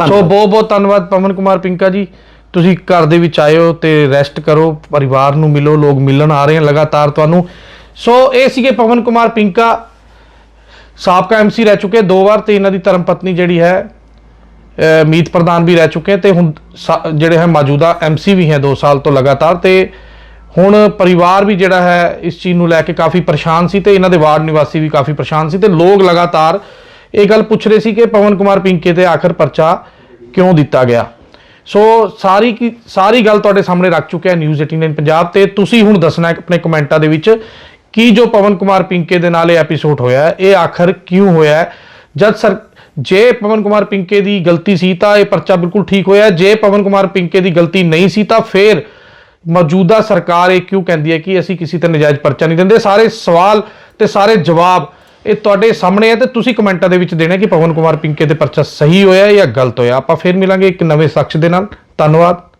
ਸੋ ਬਹੁਤ ਬਹੁਤ ਧੰਨਵਾਦ ਪਵਨ ਕੁਮਾਰ ਪਿੰਕਾ ਜੀ। ਤੁਸੀਂ ਘਰ ਦੇ ਵਿੱਚ ਹੋ ਤੇ ਰੈਸਟ ਕਰੋ ਪਰਿਵਾਰ ਨੂੰ ਮਿਲੋ ਲੋਕ ਮਿਲਣ ਆ ਰਹੇ ਹਨ ਲਗਾਤਾਰ ਤੁਹਾਨੂੰ। ਸੋ ਇਹ ਸੀਗੇ ਪਵਨ ਕੁਮਾਰ ਪਿੰਕਾ। ਸਾਬਕਾ ਐਮਸੀ ਰਹਿ ਚੁੱਕੇ ਦੋ ਵਾਰ ਤੇ ਇਹਨਾਂ ਦੀ ਧਰਮ ਪਤਨੀ ਜਿਹੜੀ ਹੈ ਮੀਤ ਪ੍ਰਧਾਨ ਵੀ ਰਹਿ ਚੁੱਕੇ ਤੇ ਹੁਣ ਜਿਹੜੇ ਹੈ ਮੌਜੂਦਾ ਐਮਸੀ ਵੀ ਹੈ 2 ਸਾਲ ਤੋਂ ਲਗਾਤਾਰ ਤੇ ਹੁਣ ਪਰਿਵਾਰ ਵੀ ਜਿਹੜਾ ਹੈ ਇਸ ਚੀਜ਼ ਨੂੰ ਲੈ ਕੇ ਕਾਫੀ ਪਰੇਸ਼ਾਨ ਸੀ ਤੇ ਇਹਨਾਂ ਦੇ ਵਾਰਡ ਨਿਵਾਸੀ ਵੀ ਕਾਫੀ ਪਰੇਸ਼ਾਨ ਸੀ ਤੇ ਲੋਕ ਲਗਾਤਾਰ ਇਹ ਗੱਲ ਪੁੱਛ ਰਹੇ ਸੀ ਕਿ ਪਵਨ ਕੁਮਾਰ ਪਿੰਕੇ ਤੇ ਆਖਰ ਪਰਚਾ ਕਿਉਂ ਦਿੱਤਾ ਗਿਆ? ਸੋ ਸਾਰੀ ਕੀ ਸਾਰੀ ਗੱਲ ਤੁਹਾਡੇ ਸਾਹਮਣੇ ਰੱਖ ਚੁੱਕਿਆ ਨਿਊਜ਼ 89 ਪੰਜਾਬ ਤੇ। ਤੁਸੀਂ ਹੁਣ ਦੱਸਣਾ ਹੈ ਆਪਣੇ ਕਮੈਂਟਾਂ ਦੇ ਵਿੱਚ ਕੀ ਜੋ ਪਵਨ ਕੁਮਾਰ ਪਿੰਕੇ ਦੇ ਨਾਲ ਇਹ ਐਪੀਸੋਡ ਹੋਇਆ ਇਹ ਆਖਰ ਕਿਉਂ ਹੋਇਆ ਜਦ ਸਰ ਜੇ ਪਵਨ ਕੁਮਾਰ ਪਿੰਕੇ ਦੀ ਗਲਤੀ ਸੀ ਤਾਂ ਇਹ ਪਰਚਾ ਬਿਲਕੁਲ ਠੀਕ ਹੋਇਆ ਜੇ ਪਵਨ ਕੁਮਾਰ ਪਿੰਕੇ ਦੀ ਗਲਤੀ ਨਹੀਂ ਸੀ ਤਾਂ ਫਿਰ ਮੌਜੂਦਾ ਸਰਕਾਰ ਇਹ ਕਿਉਂ ਕਹਿੰਦੀ ਹੈ ਕਿ ਅਸੀਂ ਕਿਸੇ ਤੇ ਨਜਾਇਜ਼ ਪਰਚਾ ਨਹੀਂ ਦਿੰਦੇ? ਸਾਰੇ ਸਵਾਲ ਤੇ ਸਾਰੇ ਜਵਾਬ ਇਹ ਤੁਹਾਡੇ ਸਾਹਮਣੇ ਹੈ ਤੇ ਤੁਸੀਂ ਕਮੈਂਟਾਂ ਦੇ ਵਿੱਚ ਦੇਣਾ ਕਿ ਪਵਨ ਕੁਮਾਰ ਪਿੰਕੇ ਤੇ ਪਰਚਾ ਸਹੀ ਹੋਇਆ ਜਾਂ ਗਲਤ ਹੋਇਆ। ਆਪਾਂ ਫਿਰ ਮਿਲਾਂਗੇ ਇੱਕ ਨਵੇਂ ਸ਼ਖਸ ਦੇ ਨਾਲ। ਧੰਨਵਾਦ।